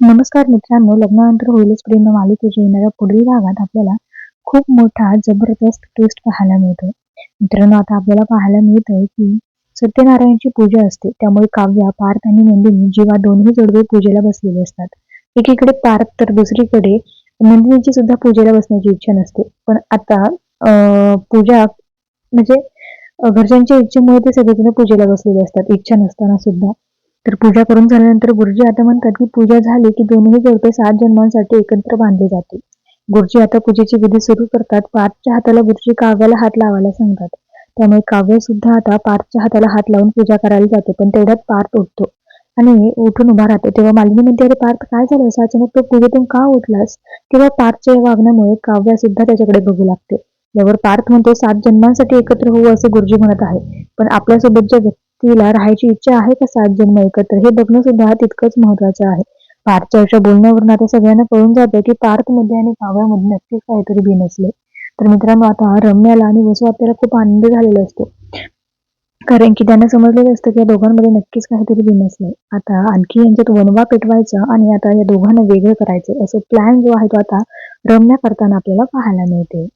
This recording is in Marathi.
नमस्कार मित्रांनो लग्नानंतर होईलच प्रेम मालिकेच्या येणाऱ्या पुढील भागात आपल्याला खूप मोठा जबरदस्त ट्विस्ट पाहायला मिळतो मित्रांनो आता आपल्याला पाहायला मिळत आहे की सत्यनारायणची पूजा असते. त्यामुळे काव्या पार्थ आणि नंदिनी जेव्हा दोन्ही जोडवे पूजेला बसलेले असतात. एकीकडे पार्थ तर दुसरीकडे नंदिनीची सुद्धा पूजेला बसण्याची इच्छा नसते. पण आता पूजा म्हणजे घरच्यांच्या इच्छेमुळे ते सगळेजण पूजेला बसलेले असतात. इच्छा नसताना सुद्धा. तर पूजा करून झाल्यानंतर गुरुजी आता म्हणतात की पूजा झाली की दोन्ही जोडपे सात जन्मांसाठी एकत्र बांधले जाते. गुरुजी आता पूजेची विधी सुरू करतात. पार्थच्या हाताला गुरुजी काव्याला हात लावायला सांगतात. त्यामुळे काव्य सुद्धा आता पार्थच्या हाताला हात लावून पूजा करायला जाते पण तेवढ्यात पार्थ उठतो. आणि उठून उभा राहतो. तेव्हा मालिनी म्हणते अरे पार्थ काय झालं? असं अचानक तो पूजेतून का उठलास? तेव्हा पार्थच्या या वागण्यामुळे काव्या सुद्धा त्याच्याकडे बघू लागते. यावर पार्थ म्हणतो सात जन्मांसाठी एकत्र होऊ असे गुरुजी म्हणत आहे. पण आपल्यासोबत ज्या तिला राहायची इच्छा आहे का सात जन्म एकत्र? हे बघणं सुद्धा तितकंच महत्वाचं आहे. पार्थच्या बोलण्यावरून आता सगळ्यांना कळून जातं की पार्थमध्ये आणि काव्यामध्ये नक्कीच काहीतरी बिन असले. तर मित्रांनो आता रम्याला आणि वसू आपल्याला खूप आनंद झालेला असतो. कारण की त्यांना समजलेलं असतं की या दोघांमध्ये नक्कीच काहीतरी भी नसले आता आणखी यांच्यात वनवा पेटवायचा आणि आता या दोघांना वेगळं करायचं असं प्लॅन जो आहे तो आता रम्या करताना आपल्याला पाहायला मिळते